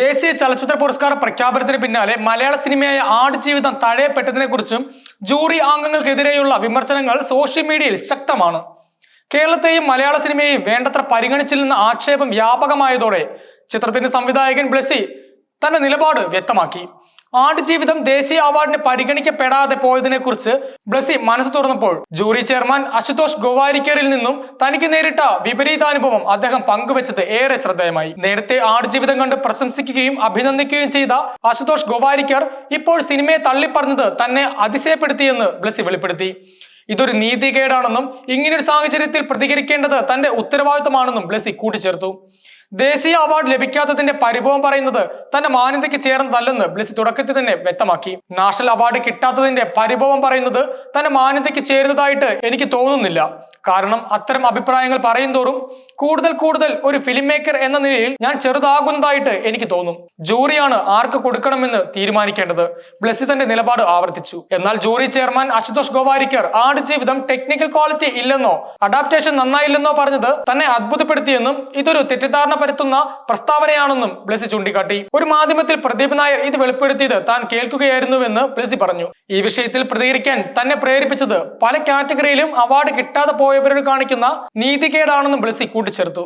ദേശീയ ചലച്ചിത്ര പുരസ്കാര പ്രഖ്യാപനത്തിന് പിന്നാലെ മലയാള സിനിമയായ ആടുജീവിതം തഴയപ്പെട്ടതിനെ കുറിച്ചും ജൂറി അംഗങ്ങൾക്കെതിരെയുള്ള വിമർശനങ്ങൾ സോഷ്യൽ മീഡിയയിൽ ശക്തമാണ്. കേരളത്തെയും മലയാള സിനിമയെയും വേണ്ടത്ര പരിഗണിച്ചില്ലെന്ന ആക്ഷേപം വ്യാപകമായതോടെ ചിത്രത്തിന്റെ സംവിധായകൻ ബ്ലസി തന്റെ നിലപാട് വ്യക്തമാക്കി. ആടുജീവിതം ദേശീയ അവാർഡിന് പരിഗണിക്കപ്പെടാതെ പോയതിനെ കുറിച്ച് ബ്ലസി മനസ്സ് തുറന്നപ്പോൾ ജൂറി ചെയർമാൻ അശുതോഷ് ഗോവാരിക്കറിൽ നിന്നും തനിക്ക് നേരിട്ട വിപരീതാനുഭവം അദ്ദേഹം പങ്കുവച്ചത് ഏറെ ശ്രദ്ധേയമായി. നേരത്തെ ആടുജീവിതം കണ്ട് പ്രശംസിക്കുകയും അഭിനന്ദിക്കുകയും ചെയ്ത അശുതോഷ് ഗോവാരിക്കർ ഇപ്പോൾ സിനിമയെ തള്ളിപ്പറഞ്ഞത് തന്നെ അതിശയപ്പെടുത്തിയെന്ന് ബ്ലസി വെളിപ്പെടുത്തി. ഇതൊരു നീതികേടാണെന്നും ഇങ്ങനൊരു സാഹചര്യത്തിൽ പ്രതികരിക്കേണ്ടത് തന്റെ ഉത്തരവാദിത്തമാണെന്നും ബ്ലസി കൂട്ടിച്ചേർത്തു. ദേശീയ അവാർഡ് ലഭിക്കാത്തതിന്റെ പരിഭവം പറയുന്നത് തന്റെ മാന്യതയ്ക്ക് ചേർന്നതല്ലെന്ന് ബ്ലിസി തുടക്കത്തിൽ തന്നെ വ്യക്തമാക്കി. നാഷണൽ അവാർഡ് കിട്ടാത്തതിന്റെ പരിഭവം പറയുന്നത് തന്റെ മാന്യതയ്ക്ക് ചേരുന്നതായിട്ട് എനിക്ക് തോന്നുന്നില്ല. കാരണം അത്തരം അഭിപ്രായങ്ങൾ പറയുന്തോറും കൂടുതൽ കൂടുതൽ ഒരു ഫിലിം മേക്കർ എന്ന നിലയിൽ ഞാൻ ചെറുതാകുന്നതായിട്ട് എനിക്ക് തോന്നും. ജൂറിയാണ് ആർക്ക് കൊടുക്കണമെന്ന് തീരുമാനിക്കേണ്ടത്. ബ്ലസി തന്റെ നിലപാട് ആവർത്തിച്ചു. എന്നാൽ jury chairman Ashutosh Gowariker Aadujeevitham technical quality ഇല്ലെന്നോ adaptation നന്നായില്ലെന്നോ പറഞ്ഞത് തന്നെ അത്ഭുതപ്പെടുത്തിയെന്നും ഇതൊരു തെറ്റിദ്ധാരണ പരത്തുന്ന പ്രസ്താവനയാണെന്നും ബ്ലസി ചൂണ്ടിക്കാട്ടി. ഒരു മാധ്യമത്തിൽ പ്രദീപ് നായർ ഇത് വെളിപ്പെടുത്തിയത് താൻ കേൾക്കുകയായിരുന്നുവെന്ന് ബ്ലസി പറഞ്ഞു. ഈ വിഷയത്തിൽ പ്രതികരിക്കാൻ തന്നെ പ്രേരിപ്പിച്ചത് പല കാറ്റഗറിയിലും അവാർഡ് കിട്ടാതെ പോയവരോട് കാണിക്കുന്ന നീതികേടാണെന്നും ബ്ലസി കൂട്ടിച്ചേർത്തു.